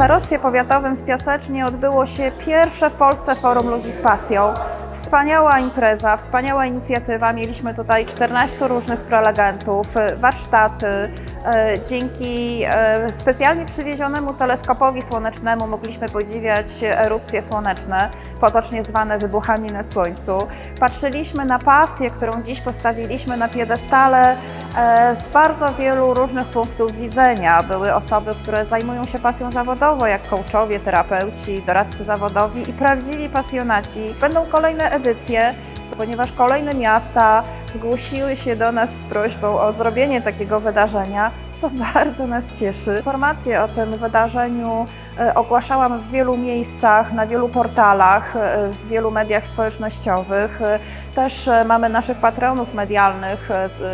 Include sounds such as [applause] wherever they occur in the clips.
Starostwie Powiatowym w Piasecznie odbyło się pierwsze w Polsce Forum Ludzi z Pasją. Wspaniała impreza, wspaniała inicjatywa. Mieliśmy tutaj 14 różnych prelegentów, e, warsztaty. E, Dzięki e, specjalnie przywiezionemu teleskopowi słonecznemu mogliśmy podziwiać erupcje słoneczne, potocznie zwane wybuchami na Słońcu. Patrzyliśmy na pasję, którą dziś postawiliśmy na piedestale e, z bardzo wielu różnych punktów widzenia. Były osoby, które zajmują się pasją jak coachowie, terapeuci, doradcy zawodowi i prawdziwi pasjonaci. Będą kolejne edycje, ponieważ kolejne miasta zgłosiły się do nas z prośbą o zrobienie takiego wydarzenia, co [laughs] bardzo nas cieszy. Informacje o tym wydarzeniu e, ogłaszałam w wielu miejscach, na wielu portalach, e, w wielu mediach społecznościowych. E, Też mamy naszych patronów medialnych,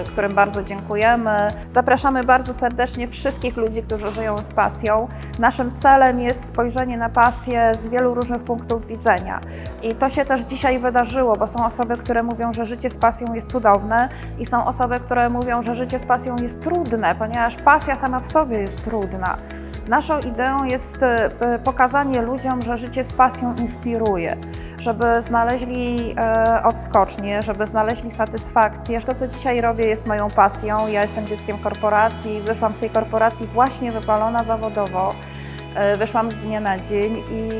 którym bardzo dziękujemy. Zapraszamy bardzo serdecznie wszystkich ludzi, którzy żyją z pasją. Naszym celem jest spojrzenie na pasję z wielu różnych punktów widzenia. I to się też dzisiaj wydarzyło, bo są osoby, które mówią, że życie z pasją jest cudowne i są osoby, które mówią, że życie z pasją jest trudne, ponieważ pasja sama w sobie jest trudna. Naszą ideą jest e, pokazanie ludziom, że życie z pasją inspiruje, żeby znaleźli e, odskocznie, żeby znaleźli satysfakcję. To, co dzisiaj robię, jest moją pasją. Ja jestem dzieckiem korporacji, wyszłam z tej korporacji właśnie wypalona zawodowo. E, Wyszłam z dnia na dzień i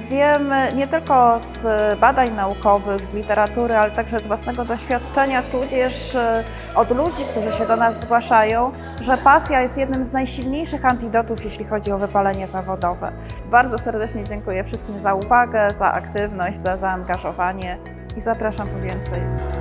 wiem nie tylko z badań naukowych, z literatury, ale także z własnego doświadczenia, tudzież e, od ludzi, którzy się do nas zgłaszają, że pasja jest jednym z najsilniejszych antidotów, jeśli chodzi o wypalenie zawodowe. Bardzo serdecznie dziękuję wszystkim za uwagę, za aktywność, za zaangażowanie i zapraszam po więcej.